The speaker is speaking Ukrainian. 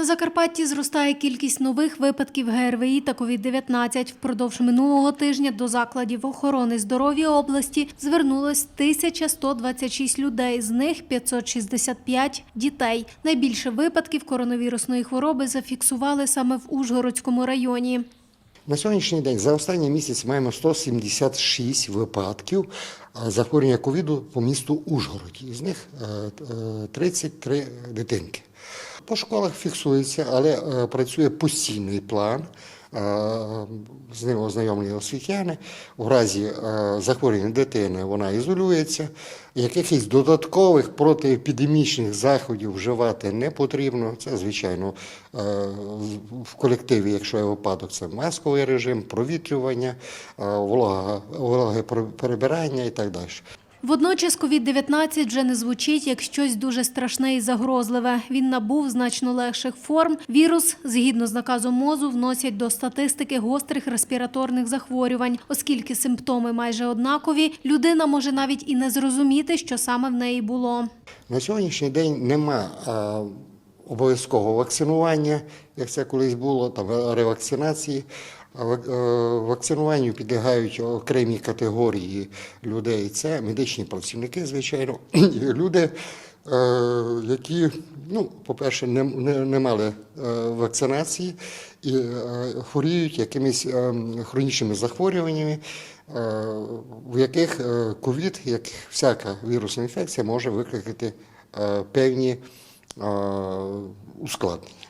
На Закарпатті зростає кількість нових випадків ГРВІ та COVID-19. Впродовж минулого тижня до закладів охорони здоров'я області звернулось 1126 людей, з них 565 – дітей. Найбільше випадків коронавірусної хвороби зафіксували саме в Ужгородському районі. На сьогоднішній день за останній місяць маємо 176 випадків е, захворювання ковіду по місту Ужгороді. З них е, е, 33 дитинки. По школах фіксується, але е, працює постійний план. е, З ним ознайомлені освітяни. У разі е, захворювання дитини вона ізолюється. Якихось додаткових протиепідемічних заходів вживати не потрібно. Це, звичайно, в колективі, якщо є випадок, це масковий режим, провітрювання, вологе перебирання і так далі. Водночас COVID-19 вже не звучить як щось дуже страшне і загрозливе. Він набув значно легших форм. Вірус, згідно з наказом МОЗу, вносять до статистики гострих респіраторних захворювань. Оскільки симптоми майже однакові, людина може навіть і не зрозуміти, що саме в неї було. На сьогоднішній день нема а, обов'язкового вакцинування, як це колись було, там ревакцинації. Е, Вакцинуванню підлягають окремі категорії людей. Це медичні працівники, звичайно, люди, е, які, ну, по-перше, не, не, не мали е, вакцинації і хворіють якимись хронічними захворюваннями, в яких ковід, як всяка вірусна інфекція, може викликати певні ускладнення.